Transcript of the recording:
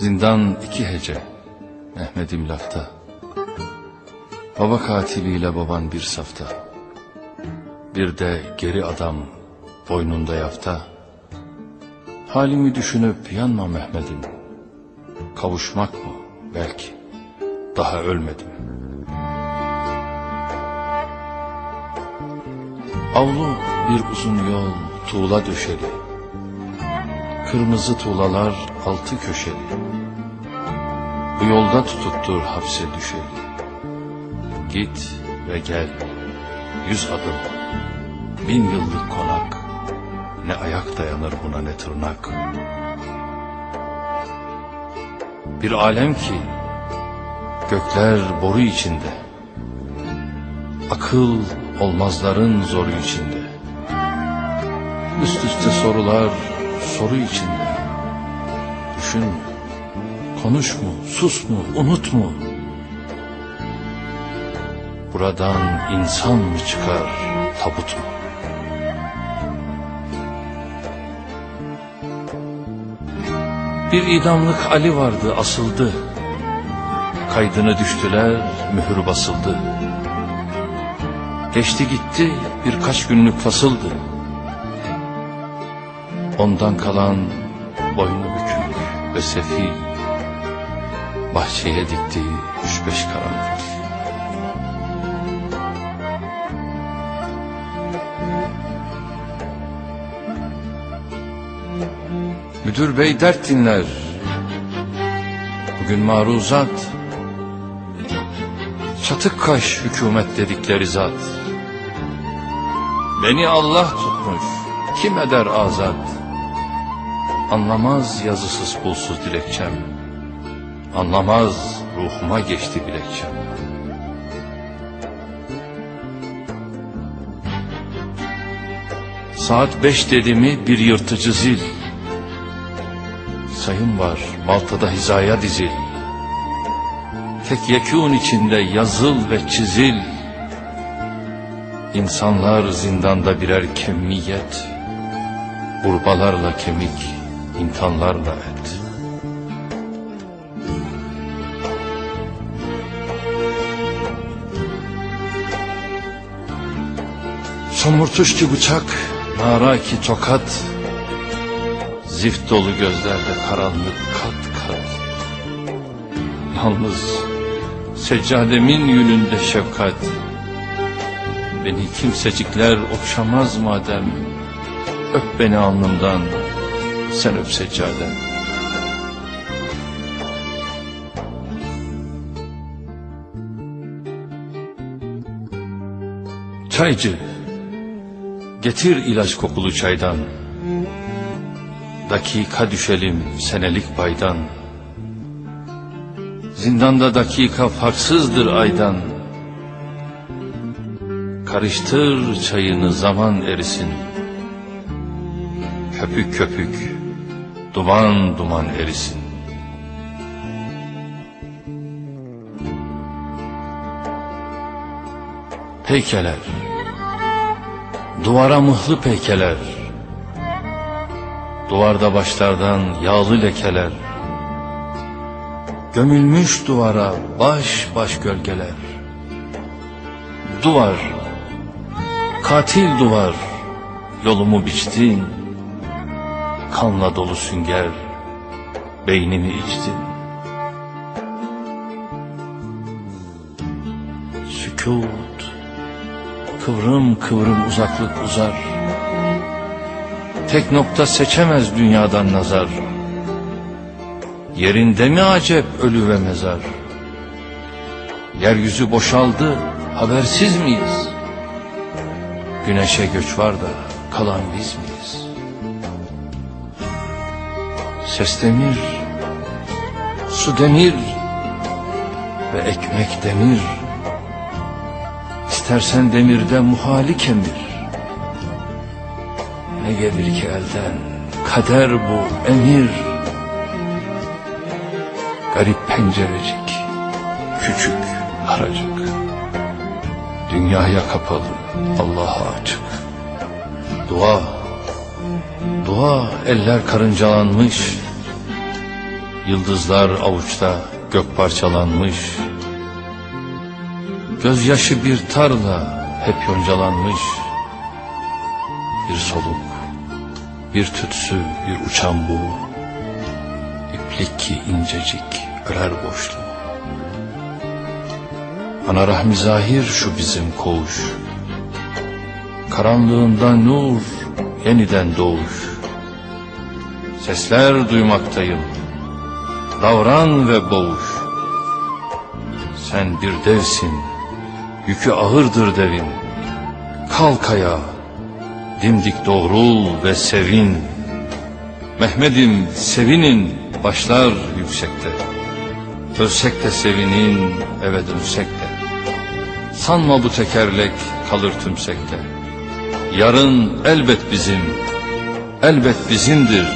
Zindan iki hece, Mehmet'im lafta. Baba katiliyle baban bir safta. Bir de geri adam boynunda yafta. Halimi düşünüp yanma Mehmet'im. Kavuşmak mı belki, daha ölmedim. Avlu bir uzun yol tuğla döşeli. Kırmızı tuğlalar altı köşeli. Bu yolda tututtur hapse düşeli. Git ve gel, yüz adım, bin yıllık konak. Ne ayak dayanır buna ne tırnak. Bir alem ki, gökler boru içinde. Akıl olmazların zoru içinde. Üst üste sorular soru içinde. Düşün? Konuş mu? Sus mu? Unut mu? Buradan insan mı çıkar? Tabut mu? Bir idamlık Ali vardı asıldı. Kaydını düştüler, mühür basıldı. Geçti gitti birkaç günlük fasıldı. Ondan kalan boynu bükük ve sefil. Bahçeye diktiği üç beş karanfil. Müdür bey dert dinler. Bugün maruzat. Çatık kaş hükümet dedikleri zat. Beni Allah tutmuş, kim eder azat? Anlamaz yazısız pulsuz dilekçem. Anlamaz ruhuma geçti bilekçem. Saat beş dedi mi bir yırtıcı zil. Sayım var Malta'da hizaya dizil. Tek yekûn içinde yazıl ve çizil. İnsanlar zindanda birer kemiyet. Urbalarla kemik, intanlarla et. Somurtuş ki bıçak, nara ki tokat. Zift dolu gözlerde karanlık kat kat. Yalnız seccademin yününde şefkat. Beni kimsecikler okşamaz madem. Öp beni alnımdan, sen öp seccadem. Çaycı, getir ilaç kokulu çaydan. Dakika düşelim senelik paydan. Zindanda dakika farksızdır aydan. Karıştır çayını zaman erisin. Köpük köpük, duman duman erisin. Peykeler, duvara mıhlı peykeler, duvarda başlardan yağlı lekeler, gömülmüş duvara baş baş gölgeler. Duvar, katil duvar, yolumu biçtin, kanla dolu sünger, beynimi içtin. Sükut, kıvrım kıvrım uzaklık uzar. Tek nokta seçemez dünyadan nazar. Yerinde mi acep ölü ve mezar? Yeryüzü boşaldı, habersiz miyiz? Güneşe göç var da kalan biz miyiz? Ses demir, su demir ve ekmek demir. İstersen demirde muhali kemir. Ne gelir ki elden, kader bu emir. Garip pencerecik, küçük, daracık. Dünyaya kapalı, Allah'a açık. Dua, dua eller karıncalanmış. Yıldızlar avuçta gök parçalanmış. Gözyaşı bir tarla hep yoncalanmış. Bir soluk, bir tütsü, bir uçan bu. İplik ki incecik örer boşluğu Ana rahmi zahir şu bizim koğuş. Karanlığında nur, yeniden doğuş. Sesler duymaktayım. Davran ve boğuş. Sen bir devsin. Yükü ağırdır devin. Kalk ayağa. Dimdik doğrul ve sevin. Mehmet'im sevinin Başlar yüksekte. Ölsek de sevinin Eve dönsek de. Sanma bu tekerlek kalır tümsekte Yarın elbet bizim Elbet bizimdir